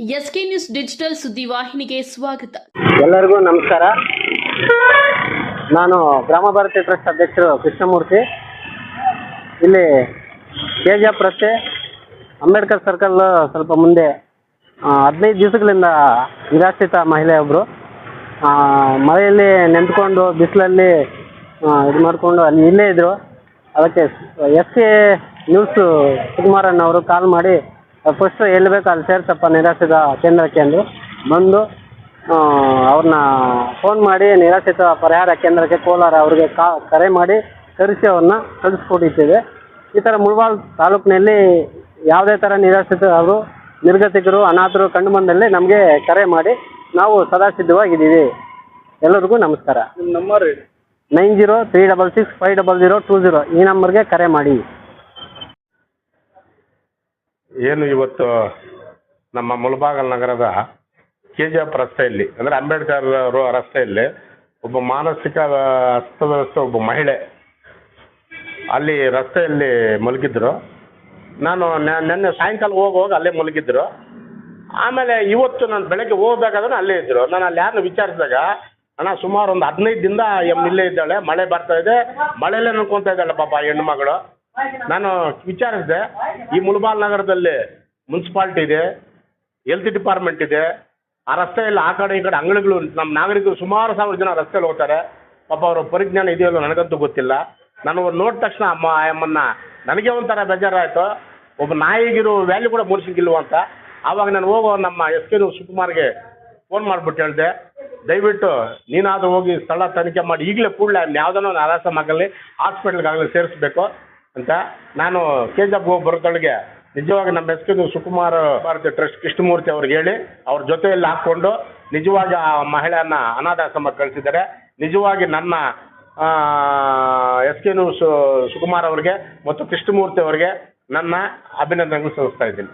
SK news digital ಸುದ್ದಿವಾಹಿನಿಗೆ ಸ್ವಾಗತ. ಎಲ್ಲರಿಗೂ ನಮಸ್ಕಾರ. ನಾನು ಗ್ರಾಮ ಭಾರತಿ ಟ್ರಸ್ಟ್ ಅಧ್ಯಕ್ಷರು ಕೃಷ್ಣಮೂರ್ತಿ. ಇಲ್ಲಿ ಕೆ ಜಿ ಎಫ್ ರಸ್ತೆ ಅಂಬೇಡ್ಕರ್ ಸರ್ಕಲ್ ಸ್ವಲ್ಪ ಮುಂದೆ ಹದಿನೈದು ದಿವಸಗಳಿಂದ ನಿರಾಶ್ರಿತ ಮಹಿಳೆ ಒಬ್ಬರು ಮಳೆಯಲ್ಲಿ ನೆಂದ್ಕೊಂಡು, ಬಿಸಿಲಲ್ಲಿ ಇದು ಮಾಡಿಕೊಂಡು ಅಲ್ಲಿ ಇಲ್ಲೇ ಇದ್ದರು ಅದಕ್ಕೆ ಎಸ್ ಕೆ ನ್ಯೂಸು ಸುಕುಮಾರನ್ ಅವರು ಕಾಲ್ ಮಾಡಿ ಫಸ್ಟ್ ಎಲ್ಲಿ ಬೇಕು ಅಲ್ಲಿ ಸೇರಿಸಪ್ಪ ನಿರಾಶ್ರಿತ ಕೇಂದ್ರಕ್ಕೆ ಅಂದರು ಬಂದು ಅವ್ರನ್ನ ಫೋನ್ ಮಾಡಿ ನಿರಾಶ್ರಿತ ಪರಿಹಾರ ಕೇಂದ್ರಕ್ಕೆ ಕೋಲಾರ ಅವ್ರಿಗೆ ಕಾ ಕರೆ ಮಾಡಿ ಕರೆಸಿ ಅವ್ರನ್ನ ಕಳಿಸ್ಕೊಟ್ಟಿದ್ದೇವೆ. ಈ ಥರ ಮುಳಬಾಲ್ ತಾಲೂಕಿನಲ್ಲಿ ಯಾವುದೇ ಥರ ನಿರಾಶ್ರಿತ ಅವರು ನಿರ್ಗತಿಕರು ಅನಾಥರು ಕಂಡು ಬಂದಲ್ಲಿ ನಮಗೆ ಕರೆ ಮಾಡಿ ನಾವು ಸದಾ ಸಿದ್ಧವಾಗಿದ್ದೀವಿ ಎಲ್ಲರಿಗೂ ನಮಸ್ಕಾರ. ನಿಮ್ಮ ನಂಬರ್ ಹೇಳಿ. Nine zero three double six five double zero two zero ಈ ನಂಬರ್ಗೆ ಕರೆ ಮಾಡಿ. ಏನು ಇವತ್ತು ನಮ್ಮ ಮುಲಬಾಗಲ್ ನಗರದ ಕೆ ಜಿ ಎಫ್ ರಸ್ತೆಯಲ್ಲಿ ಅಂದರೆ ಅಂಬೇಡ್ಕರ್ ರೋ ರಸ್ತೆಯಲ್ಲಿ ಒಬ್ಬ ಮಾನಸಿಕ ಅಸ್ತವ್ಯಸ್ತ ಒಬ್ಬ ಮಹಿಳೆ ಅಲ್ಲಿ ರಸ್ತೆಯಲ್ಲಿ ಮಲಗಿದ್ರು ನಾನು ನಿನ್ನೆ ಸಾಯಂಕಾಲ ಹೋಗಿ ಅಲ್ಲೇ ಮಲಗಿದ್ರು ಆಮೇಲೆ ಇವತ್ತು ನಾನು ಬೆಳಗ್ಗೆ ಹೋಗ್ಬೇಕಾದ್ರೆ ಅಲ್ಲೇ ಇದ್ರು. ನಾನು ಅಲ್ಲಿ ಯಾರನ್ನ ವಿಚಾರಿಸಿದಾಗ, ಅಣ್ಣ, ಸುಮಾರು ಒಂದು ಹದಿನೈದು ದಿನದ ಇಲ್ಲೇ ಇದ್ದಾಳೆ, ಮಳೆ ಬರ್ತಾ ಇದೆ ಮಳೆಯಲ್ಲೇ ನೋಡ್ಕೊತಾ ಇದ್ದಾಳೆ ಪಾಪ ಹೆಣ್ಣು ಮಗಳು. ನಾನು ವಿಚಾರಿಸಿದೆ, ಈ ಮುಳಬಾಲ್ ನಗರದಲ್ಲಿ ಮುನ್ಸಿಪಾಲ್ಟಿ ಇದೆ ಹೆಲ್ತ್ ಡಿಪಾರ್ಟ್ಮೆಂಟ್ ಇದೆ, ಆ ರಸ್ತೆಯಲ್ಲಿ ಆ ಕಡೆ ಈ ಕಡೆ ಅಂಗಡಿಗಳು, ನಮ್ಮ ನಾಗರಿಕರು ಸುಮಾರು ಸಾವಿರ ಜನ ರಸ್ತೆಯಲ್ಲಿ ಹೋಗ್ತಾರೆ. ಪಾಪ ಅವರ ಪರಿಜ್ಞಾನ ಇದೆಯಲ್ಲೋ ನನಗಂತೂ ಗೊತ್ತಿಲ್ಲ. ನಾನು ನೋಡಿದ ತಕ್ಷಣ ಅಮ್ಮ ಅಮ್ಮನ್ನ ನನಗೆ ಒಂಥರ ಬೇಜಾರಾಯಿತು. ಒಬ್ಬ ನಾಯಿಗಿರೋ ವ್ಯಾಲ್ಯೂ ಕೂಡ ಮೂಡಿಸಿಗಿಲ್ವ ಅಂತ. ಆವಾಗ ನಾನು ಹೋಗೋ ನಮ್ಮ ಎಸ್ ಕೆ ಶಿವಕುಮಾರ್ಗೆ ಫೋನ್ ಮಾಡಿಬಿಟ್ಟು ಹೇಳಿದೆ, ದಯವಿಟ್ಟು ನೀನಾದರೂ ಹೋಗಿ ಸ್ಥಳ ತನಿಖೆ ಮಾಡಿ, ಈಗಲೇ ಕೂಡಲೇ ಯಾವುದನ್ನೋ ಒಂದು ಆರಾಸ ಮಗಲ್ಲಿ ಹಾಸ್ಪಿಟ್ಲ್ಗಾಗಲಿ ಸೇರಿಸ್ಬೇಕು. ಅಂತ ನಾನು ಕೆ ಜಿ ಹೋಗಿ ಬರೋದೊಳಗೆ ನಿಜವಾಗಿ ನಮ್ಮ S K Sukumar Bharati trust Krishnamurthy ಅವ್ರಿಗೆ ಹೇಳಿ ಅವ್ರ ಜೊತೆಯಲ್ಲಿ ಹಾಕ್ಕೊಂಡು ನಿಜವಾಗಿ ಆ ಮಹಿಳೆಯನ್ನ ಅನಾಥಾಶ್ರಮಕ್ಕೆ ಕಳಿಸಿದ್ದಾರೆ. ನಿಜವಾಗಿ ನನ್ನ ಎಸ್ ಕೆ ಸುಕುಮಾರ್ ಅವರಿಗೆ ಮತ್ತು ಕೃಷ್ಣಮೂರ್ತಿ ಅವರಿಗೆ ನನ್ನ ಅಭಿನಂದನೆಗಳು ಸಲ್ಲಿಸ್ತಾ ಇದ್ದೀನಿ.